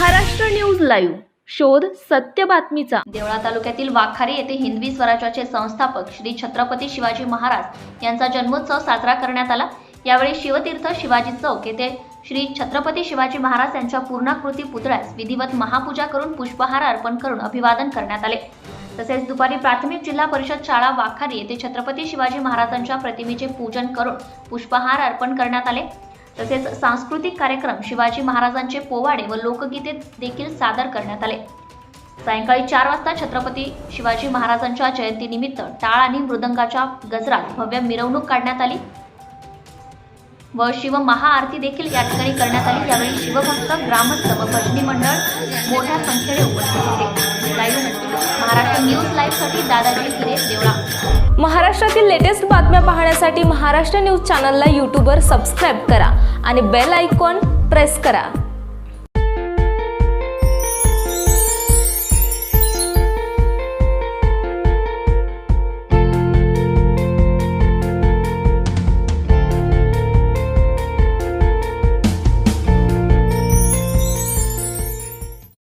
Maharashtra news live शोध सत्य बातमीचा. देवळा तालुक्यातील वाखारी येथे हिंदवी स्वराज्याचे संस्थापक श्री छत्रपती शिवाजी महाराज यांचा जन्मोत्सव साजरा करण्यात आला. यावेळी शिवतीर्थ शिवाजी चौक येथे श्री छत्रपती शिवाजी महाराज यांच्या पूर्णाकृती पुतळ्यास विधिवत महापूजा करून पुष्पहार अर्पण करून अभिवादन करण्यात आले. तसेच दुपारी प्राथमिक जिल्हा परिषद शाळा वाखारी येथे छत्रपती शिवाजी महाराजांच्या प्रतिमेचे पूजन करून पुष्पहार अर्पण करण्यात आले. तसेच सांस्कृतिक कार्यक्रम शिवाजी महाराजांचे पोवाडे व लोकगीते देखील सादर करण्यात आले. सायंकाळी चार वाजता छत्रपती शिवाजी महाराजांच्या जयंतीनिमित्त टाळ आणि मृदंगाच्या गजरात भव्य मिरवणूक काढण्यात आली व शिव महाआरती देखील या ठिकाणी करण्यात आली. यावेळी शिवभक्त ग्रामस्थ व भजनी मंडळ मोठ्या संख्येने उपस्थित होते. न्यूज लाईव्हसाठी दादाजी हिरे देवळा. महाराष्ट्रातील लेटेस्ट बातम्या पाहण्यासाठी महाराष्ट्र न्यूज चॅनलला यूट्यूबवर सबस्क्राईब करा आणि बेल आयकॉन प्रेस करा.